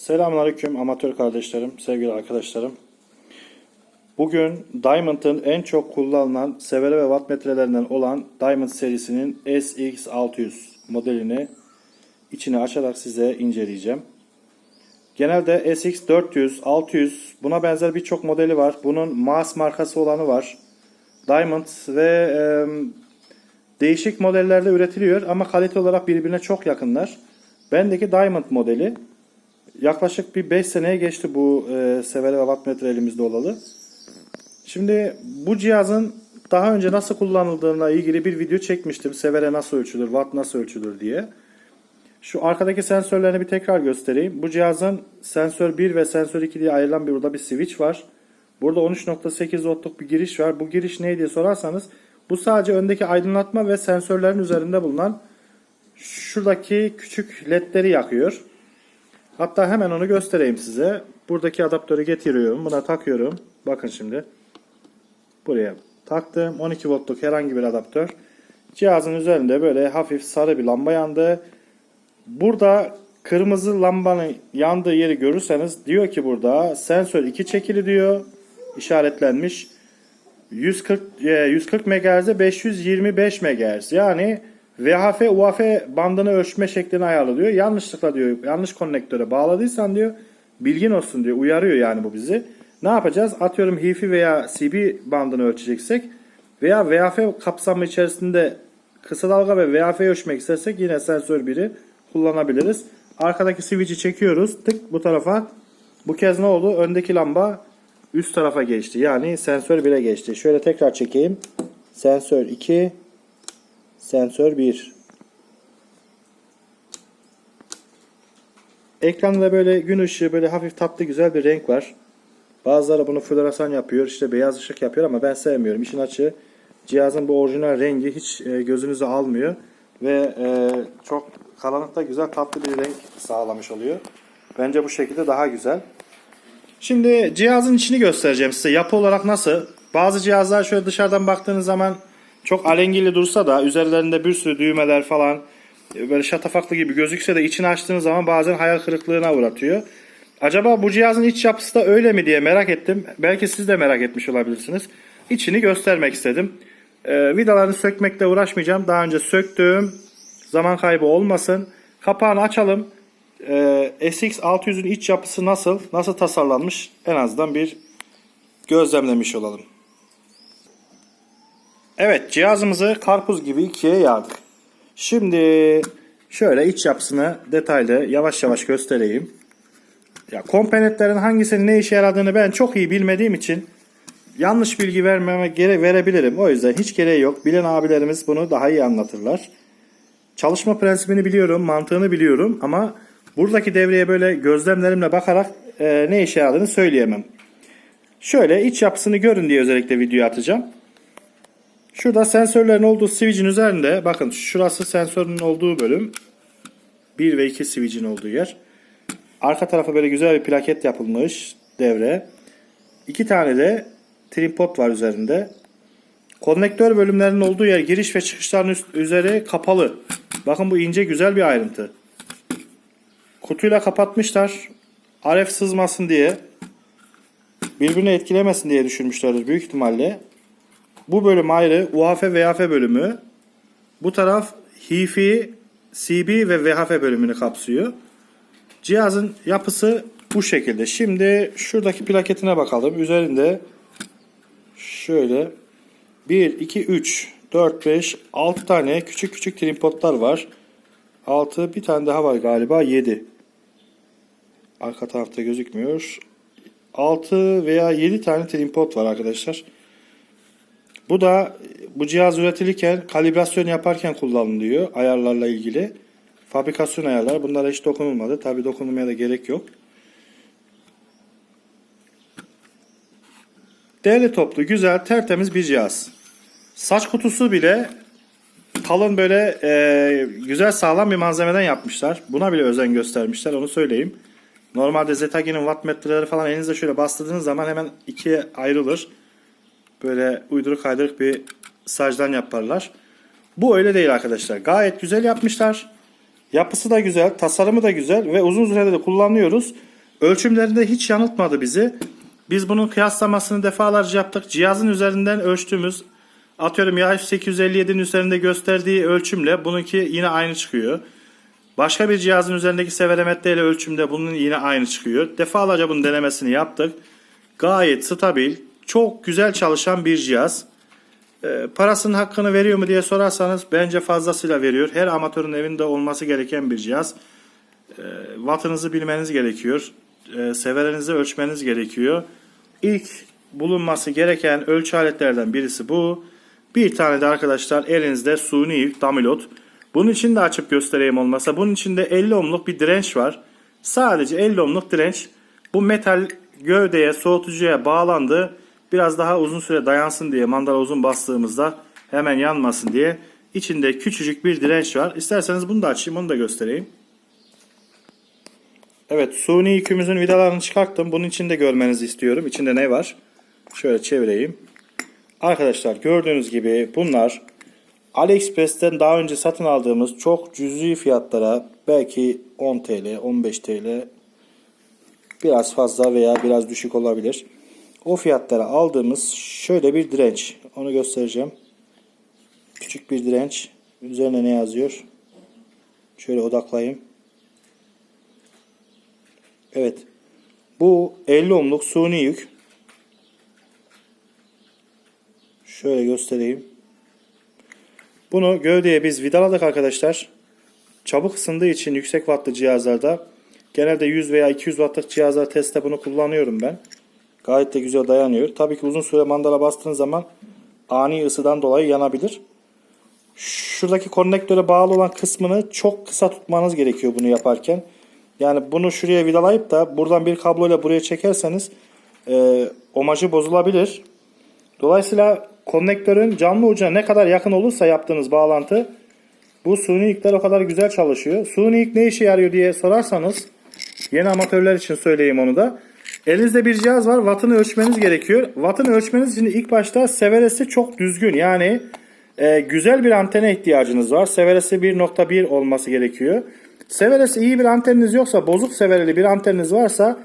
Selamünaleyküm amatör kardeşlerim, sevgili arkadaşlarım. Bugün Diamond'ın en çok kullanılan severe ve wattmetrelerinden olan Diamond serisinin SX600 modelini içine açarak size inceleyeceğim. Genelde SX400, 600 buna benzer birçok modeli var. Bunun Mars markası olanı var. Diamond ve e, değişik modellerde üretiliyor ama kalite olarak birbirine çok yakınlar. Bendeki Diamond modeli yaklaşık bir 5 seneye geçti bu e, severe ve wattmetre elimizde olalı. Şimdi bu cihazın daha önce nasıl kullanıldığına ilgili bir video çekmiştim. Severe nasıl ölçülür, watt nasıl ölçülür diye. Şu arkadaki sensörlerini bir tekrar göstereyim. Bu cihazın sensör 1 ve sensör 2 diye ayrılan bir burada bir switch var. Burada 13.8 voltluk bir giriş var. Bu giriş ne diye sorarsanız bu sadece öndeki aydınlatma ve sensörlerin üzerinde bulunan şuradaki küçük ledleri yakıyor. Hatta hemen onu göstereyim size. Buradaki adaptörü getiriyorum. Buna takıyorum. Bakın şimdi. Buraya taktım. 12 voltluk herhangi bir adaptör. Cihazın üzerinde böyle hafif sarı bir lamba yandı. Burada kırmızı lambanın yandığı yeri görürseniz diyor ki burada sensör 2 çekili diyor. işaretlenmiş. 140 e, 140 MHz'e 525 MHz. Yani VHF UHF bandını ölçme şeklini ayarlıyor. Yanlışlıkla diyor yanlış konnektöre bağladıysan diyor bilgin olsun diyor. Uyarıyor yani bu bizi. Ne yapacağız? Atıyorum HIFI veya CB bandını ölçeceksek veya VHF kapsamı içerisinde kısa dalga ve VHF ölçmek istersek yine sensör biri kullanabiliriz. Arkadaki switch'i çekiyoruz. Tık bu tarafa. Bu kez ne oldu? Öndeki lamba üst tarafa geçti. Yani sensör 1'e geçti. Şöyle tekrar çekeyim. Sensör 2 Sensör 1 Ekranda böyle gün ışığı böyle hafif tatlı güzel bir renk var. Bazıları bunu floresan yapıyor. işte beyaz ışık yapıyor ama ben sevmiyorum. İşin açığı cihazın bu orijinal rengi hiç e, gözünüzü almıyor. Ve e, çok karanlıkta güzel tatlı bir renk sağlamış oluyor. Bence bu şekilde daha güzel. Şimdi cihazın içini göstereceğim size. Yapı olarak nasıl? Bazı cihazlar şöyle dışarıdan baktığınız zaman çok alengili dursa da üzerlerinde bir sürü düğmeler falan e, böyle şatafaklı gibi gözükse de içini açtığınız zaman bazen hayal kırıklığına uğratıyor. Acaba bu cihazın iç yapısı da öyle mi diye merak ettim. Belki siz de merak etmiş olabilirsiniz. İçini göstermek istedim. Ee, vidalarını sökmekle uğraşmayacağım. Daha önce söktüğüm zaman kaybı olmasın. Kapağını açalım. Ee, SX600'ün iç yapısı nasıl? Nasıl tasarlanmış? En azından bir gözlemlemiş olalım. Evet cihazımızı karpuz gibi ikiye yardık. Şimdi şöyle iç yapısını detaylı yavaş yavaş göstereyim. Ya komponentlerin hangisinin ne işe yaradığını ben çok iyi bilmediğim için yanlış bilgi vermeme gere verebilirim. O yüzden hiç gereği yok. Bilen abilerimiz bunu daha iyi anlatırlar. Çalışma prensibini biliyorum, mantığını biliyorum ama buradaki devreye böyle gözlemlerimle bakarak e, ne işe yaradığını söyleyemem. Şöyle iç yapısını görün diye özellikle video atacağım. Şurada sensörlerin olduğu switch'in üzerinde bakın şurası sensörün olduğu bölüm. 1 ve 2 switch'in olduğu yer. Arka tarafa böyle güzel bir plaket yapılmış devre. İki tane de trim pot var üzerinde. Konnektör bölümlerinin olduğu yer giriş ve çıkışların üst, üzeri kapalı. Bakın bu ince güzel bir ayrıntı. Kutuyla kapatmışlar. RF sızmasın diye. Birbirini etkilemesin diye düşünmüşlerdir büyük ihtimalle. Bu bölüm ayrı. UHF VHF bölümü. Bu taraf HIFI, CB ve VHF bölümünü kapsıyor. Cihazın yapısı bu şekilde. Şimdi şuradaki plaketine bakalım. Üzerinde şöyle 1, 2, 3, 4, 5, 6 tane küçük küçük trimpotlar var. 6 bir tane daha var galiba 7. Arka tarafta gözükmüyor. 6 veya 7 tane trimpot var arkadaşlar. Bu da bu cihaz üretilirken kalibrasyon yaparken kullanılıyor ayarlarla ilgili. Fabrikasyon ayarları bunlara hiç dokunulmadı. Tabi dokunulmaya da gerek yok. Değerli toplu, güzel, tertemiz bir cihaz. Saç kutusu bile kalın böyle e, güzel sağlam bir malzemeden yapmışlar. Buna bile özen göstermişler onu söyleyeyim. Normalde Zetagi'nin wattmetreleri falan elinizde şöyle bastırdığınız zaman hemen ikiye ayrılır. Böyle uyduruk kaydırık bir sajdan yaparlar. Bu öyle değil arkadaşlar. Gayet güzel yapmışlar. Yapısı da güzel, tasarımı da güzel ve uzun sürede de kullanıyoruz. Ölçümlerinde hiç yanıltmadı bizi. Biz bunun kıyaslamasını defalarca yaptık. Cihazın üzerinden ölçtüğümüz atıyorum ya 857'nin üzerinde gösterdiği ölçümle bununki yine aynı çıkıyor. Başka bir cihazın üzerindeki severometre ile ölçümde bunun yine aynı çıkıyor. Defalarca bunun denemesini yaptık. Gayet stabil, çok güzel çalışan bir cihaz. Ee, parasının hakkını veriyor mu diye sorarsanız bence fazlasıyla veriyor. Her amatörün evinde olması gereken bir cihaz. Ee, wattınızı bilmeniz gerekiyor. Ee, severenizi ölçmeniz gerekiyor. İlk bulunması gereken ölçü aletlerden birisi bu. Bir tane de arkadaşlar elinizde suni yük damilot. Bunun için de açıp göstereyim olmasa. Bunun içinde 50 ohmluk bir direnç var. Sadece 50 ohmluk direnç. Bu metal gövdeye, soğutucuya bağlandı. Biraz daha uzun süre dayansın diye mandala uzun bastığımızda hemen yanmasın diye içinde küçücük bir direnç var. İsterseniz bunu da açayım, onu da göstereyim. Evet, suni yükümüzün vidalarını çıkarttım. Bunun içinde görmenizi istiyorum. İçinde ne var? Şöyle çevireyim. Arkadaşlar gördüğünüz gibi bunlar AliExpress'ten daha önce satın aldığımız çok cüzi fiyatlara belki 10 TL, 15 TL biraz fazla veya biraz düşük olabilir. O fiyatlara aldığımız şöyle bir direnç. Onu göstereceğim. Küçük bir direnç. Üzerine ne yazıyor? Şöyle odaklayayım. Evet. Bu 50 ohmluk suni yük. Şöyle göstereyim. Bunu gövdeye biz vidaladık arkadaşlar. Çabuk ısındığı için yüksek wattlı cihazlarda genelde 100 veya 200 wattlık cihazlar testte bunu kullanıyorum ben. Gayet de güzel dayanıyor. Tabii ki uzun süre mandala bastığın zaman ani ısıdan dolayı yanabilir. Şuradaki konnektöre bağlı olan kısmını çok kısa tutmanız gerekiyor bunu yaparken. Yani bunu şuraya vidalayıp da buradan bir kabloyla buraya çekerseniz e, omajı bozulabilir. Dolayısıyla konnektörün canlı ucuna ne kadar yakın olursa yaptığınız bağlantı bu suni ipler o kadar güzel çalışıyor. Suni ip ne işe yarıyor diye sorarsanız yeni amatörler için söyleyeyim onu da. Elinizde bir cihaz var. Wattını ölçmeniz gerekiyor. Wattını ölçmeniz için ilk başta severesi çok düzgün. Yani e, güzel bir antene ihtiyacınız var. Severesi 1.1 olması gerekiyor. Severesi iyi bir anteniniz yoksa, bozuk severeli bir anteniniz varsa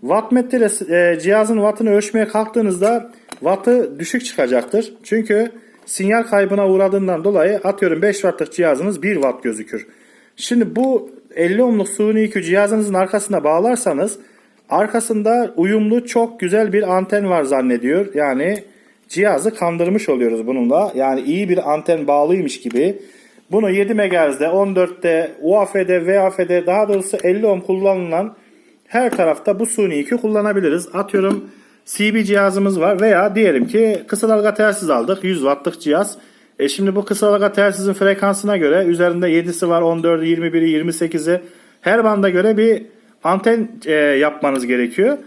wattmetre e, cihazın wattını ölçmeye kalktığınızda wattı düşük çıkacaktır. Çünkü sinyal kaybına uğradığından dolayı atıyorum 5 wattlık cihazınız 1 watt gözükür. Şimdi bu 50 ohmluk suni yükü cihazınızın arkasına bağlarsanız arkasında uyumlu çok güzel bir anten var zannediyor. Yani cihazı kandırmış oluyoruz bununla. Yani iyi bir anten bağlıymış gibi. Bunu 7 MHz'de, 14'te, UAF'de, VAF'de daha doğrusu 50 ohm kullanılan her tarafta bu suni yükü kullanabiliriz. Atıyorum CB cihazımız var veya diyelim ki kısa dalga telsiz aldık. 100 wattlık cihaz. E şimdi bu kısa dalga telsizin frekansına göre üzerinde 7'si var, 14'ü, 21'i, 28'i her banda göre bir anten e, yapmanız gerekiyor.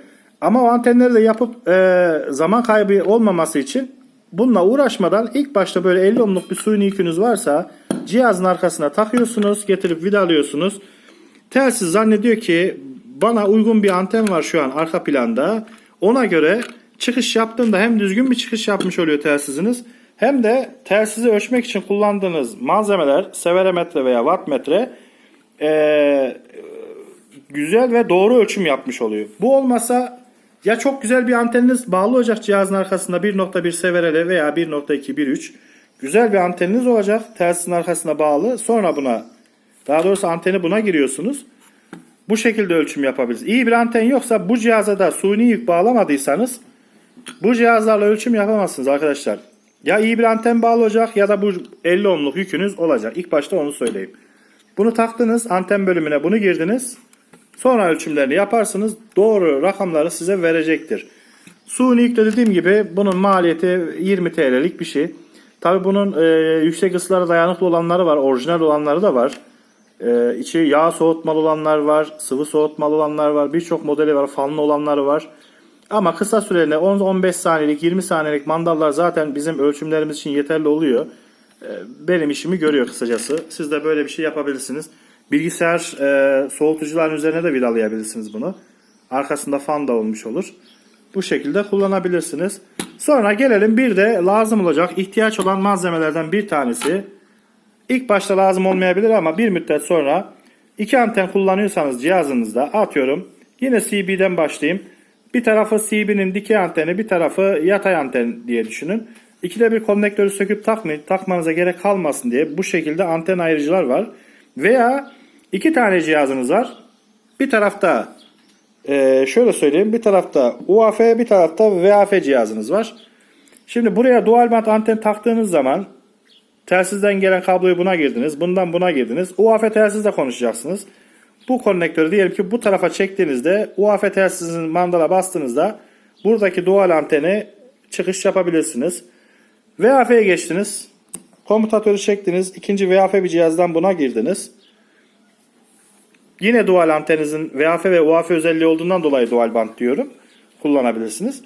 Ama o antenleri de yapıp e, zaman kaybı olmaması için bununla uğraşmadan ilk başta böyle 50 ohmluk bir suyun yükünüz varsa cihazın arkasına takıyorsunuz, getirip vidalıyorsunuz. Telsiz zannediyor ki bana uygun bir anten var şu an arka planda. Ona göre çıkış yaptığında hem düzgün bir çıkış yapmış oluyor telsiziniz hem de telsizi ölçmek için kullandığınız malzemeler severometre veya wattmetre ee, güzel ve doğru ölçüm yapmış oluyor. Bu olmasa ya çok güzel bir anteniniz bağlı olacak cihazın arkasında 1.1 severele veya 1.2 1.3 güzel bir anteniniz olacak telsizin arkasına bağlı. Sonra buna daha doğrusu anteni buna giriyorsunuz. Bu şekilde ölçüm yapabiliriz. İyi bir anten yoksa bu cihaza da suni yük bağlamadıysanız bu cihazlarla ölçüm yapamazsınız arkadaşlar. Ya iyi bir anten bağlı olacak ya da bu 50 ohmluk yükünüz olacak. İlk başta onu söyleyeyim. Bunu taktınız anten bölümüne bunu girdiniz. Sonra ölçümlerini yaparsınız. Doğru rakamları size verecektir. Suni yükle dediğim gibi bunun maliyeti 20 TL'lik bir şey. Tabi bunun e, yüksek ısılara dayanıklı olanları var. Orijinal olanları da var. E, içi yağ soğutmalı olanlar var. Sıvı soğutmalı olanlar var. Birçok modeli var. Fanlı olanları var. Ama kısa süreli 10-15 saniyelik 20 saniyelik mandallar zaten bizim ölçümlerimiz için yeterli oluyor. E, benim işimi görüyor kısacası. Siz de böyle bir şey yapabilirsiniz. Bilgisayar e, soğutucuların üzerine de vidalayabilirsiniz bunu. Arkasında fan da olmuş olur. Bu şekilde kullanabilirsiniz. Sonra gelelim bir de lazım olacak ihtiyaç olan malzemelerden bir tanesi. İlk başta lazım olmayabilir ama bir müddet sonra iki anten kullanıyorsanız cihazınızda atıyorum Yine CB'den başlayayım. Bir tarafı CB'nin dikey anteni, bir tarafı yatay anten diye düşünün. İkide bir konnektörü söküp takmayın, takmanıza gerek kalmasın diye bu şekilde anten ayırıcılar var. Veya iki tane cihazınız var. Bir tarafta eee, şöyle söyleyeyim, bir tarafta UAF, bir tarafta VAF cihazınız var. Şimdi buraya dual band anten taktığınız zaman telsizden gelen kabloyu buna girdiniz, bundan buna girdiniz. UAF telsizle konuşacaksınız. Bu konnektörü diyelim ki bu tarafa çektiğinizde UAF telsizinin mandala bastığınızda buradaki dual anteni çıkış yapabilirsiniz. VAF'ye geçtiniz. Komutatörü çektiniz. ikinci VAF bir cihazdan buna girdiniz. Yine dual anteninizin VAF ve UAF özelliği olduğundan dolayı dual band diyorum. Kullanabilirsiniz.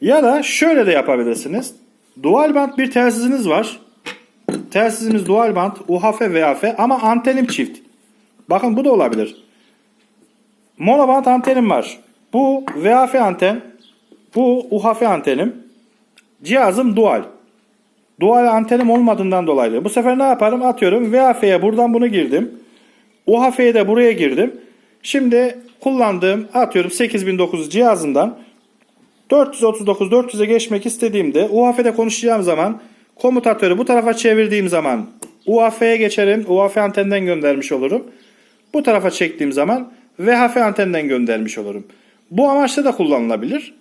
Ya da şöyle de yapabilirsiniz. Dual band bir telsiziniz var. Telsizimiz dual band, UHF, VAF ama antenim çift. Bakın bu da olabilir. Monoband antenim var. Bu VAF anten, bu UHF antenim. Cihazım dual. Dual antenim olmadığından dolayı. Bu sefer ne yaparım? Atıyorum VAF'ye buradan bunu girdim. UHF'ye de buraya girdim. Şimdi kullandığım atıyorum 8009 cihazından 439 400'e geçmek istediğimde UAF'de konuşacağım zaman komutatörü bu tarafa çevirdiğim zaman UAF'ye geçerim. UAF antenden göndermiş olurum. Bu tarafa çektiğim zaman VHF antenden göndermiş olurum. Bu amaçla da kullanılabilir.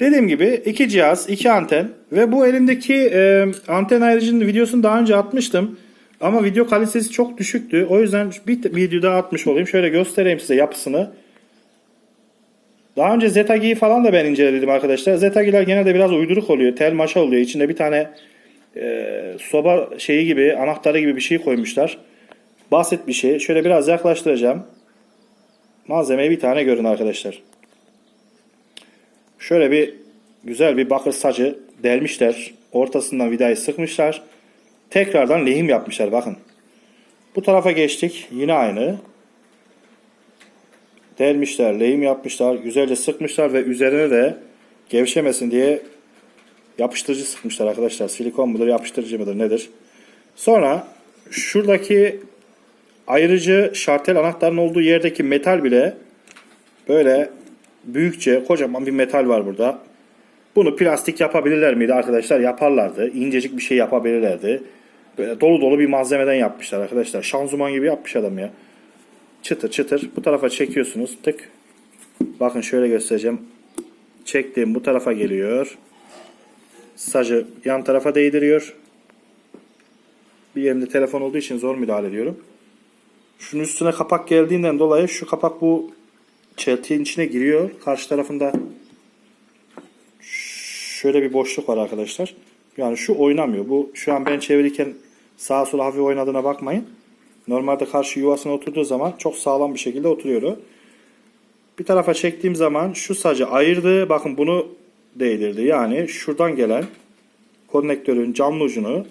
Dediğim gibi iki cihaz, iki anten ve bu elimdeki e, anten ayrıcının videosunu daha önce atmıştım. Ama video kalitesi çok düşüktü. O yüzden bir video daha atmış olayım. Şöyle göstereyim size yapısını. Daha önce Zetagi'yi falan da ben inceledim arkadaşlar. Zetagi'ler genelde biraz uyduruk oluyor. Tel maşa oluyor. İçinde bir tane e, soba şeyi gibi, anahtarı gibi bir şey koymuşlar. Basit bir şey. Şöyle biraz yaklaştıracağım. Malzemeyi bir tane görün arkadaşlar. Şöyle bir güzel bir bakır sacı delmişler. Ortasından vidayı sıkmışlar. Tekrardan lehim yapmışlar bakın. Bu tarafa geçtik. Yine aynı. Delmişler, lehim yapmışlar, güzelce sıkmışlar ve üzerine de gevşemesin diye yapıştırıcı sıkmışlar arkadaşlar. Silikon mudur, yapıştırıcı mıdır, nedir? Sonra şuradaki ayrıcı şartel anahtarın olduğu yerdeki metal bile böyle büyükçe kocaman bir metal var burada. Bunu plastik yapabilirler miydi arkadaşlar? Yaparlardı. İncecik bir şey yapabilirlerdi. Böyle dolu dolu bir malzemeden yapmışlar arkadaşlar. Şanzıman gibi yapmış adam ya. Çıtır çıtır. Bu tarafa çekiyorsunuz. Tık. Bakın şöyle göstereceğim. Çektiğim bu tarafa geliyor. Sacı yan tarafa değdiriyor. Bir yerimde telefon olduğu için zor müdahale ediyorum. Şunun üstüne kapak geldiğinden dolayı şu kapak bu çeltiğin içine giriyor. Karşı tarafında şöyle bir boşluk var arkadaşlar. Yani şu oynamıyor. Bu şu an ben çevirirken sağa sola hafif oynadığına bakmayın. Normalde karşı yuvasına oturduğu zaman çok sağlam bir şekilde oturuyor. Bir tarafa çektiğim zaman şu sacı ayırdı. Bakın bunu değdirdi. Yani şuradan gelen konnektörün canlı ucunu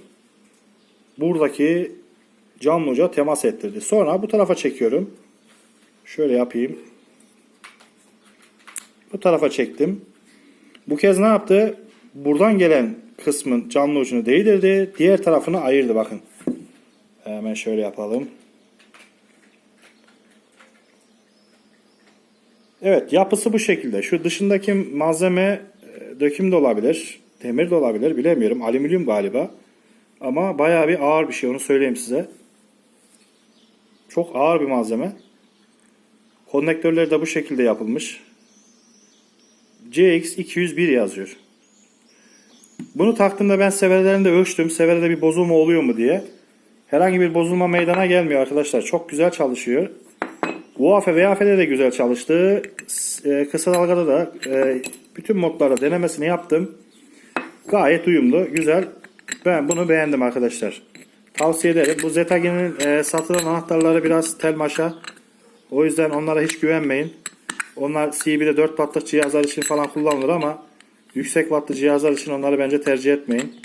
buradaki canlı uca temas ettirdi. Sonra bu tarafa çekiyorum. Şöyle yapayım. Bu tarafa çektim. Bu kez ne yaptı? Buradan gelen kısmın canlı ucunu değdirdi. Diğer tarafını ayırdı bakın. Hemen şöyle yapalım. Evet yapısı bu şekilde. Şu dışındaki malzeme e, döküm de olabilir. Demir de olabilir bilemiyorum. Alüminyum galiba. Ama bayağı bir ağır bir şey onu söyleyeyim size. Çok ağır bir malzeme. Konnektörleri de bu şekilde yapılmış. CX201 yazıyor. Bunu taktığımda ben severlerinde ölçtüm. Severede bir bozulma oluyor mu diye. Herhangi bir bozulma meydana gelmiyor arkadaşlar. Çok güzel çalışıyor. UAF ve VAF'de de güzel çalıştı. E, Kısa dalgada da e, bütün modlarda denemesini yaptım. Gayet uyumlu, güzel. Ben bunu beğendim arkadaşlar. Tavsiye ederim. Bu Zetagi'nin e, satılan anahtarları biraz tel maşa. O yüzden onlara hiç güvenmeyin. Onlar CB'de 4 wattlık cihazlar için falan kullanılır ama yüksek wattlı cihazlar için onları bence tercih etmeyin.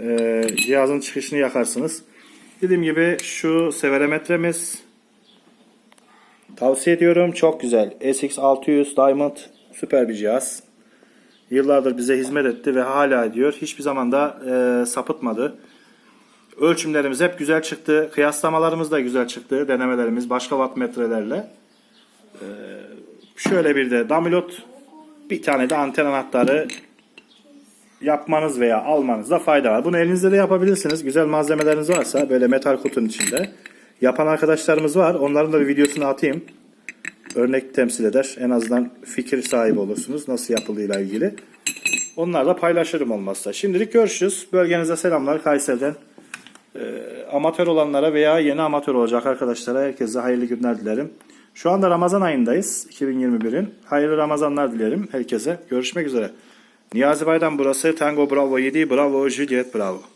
E, cihazın çıkışını yakarsınız. Dediğim gibi şu severometremiz tavsiye ediyorum. Çok güzel. SX600 Diamond süper bir cihaz. Yıllardır bize hizmet etti ve hala ediyor. Hiçbir zaman da e, sapıtmadı. Ölçümlerimiz hep güzel çıktı. Kıyaslamalarımız da güzel çıktı. Denemelerimiz başka wattmetrelerle. E, Şöyle bir de damilot, bir tane de anten anahtarı yapmanız veya almanızda fayda var. Bunu elinizde de yapabilirsiniz. Güzel malzemeleriniz varsa böyle metal kutunun içinde. Yapan arkadaşlarımız var. Onların da bir videosunu atayım. Örnek temsil eder. En azından fikir sahibi olursunuz nasıl yapıldığıyla ilgili. Onlarla paylaşırım olmazsa. Şimdilik görüşürüz. Bölgenize selamlar Kayseri'den. Ee, amatör olanlara veya yeni amatör olacak arkadaşlara herkese hayırlı günler dilerim. Şu anda Ramazan ayındayız 2021'in. Hayırlı Ramazanlar dilerim herkese. Görüşmek üzere. Niyazi Bayram burası. Tango Bravo 7 Bravo Juliet Bravo.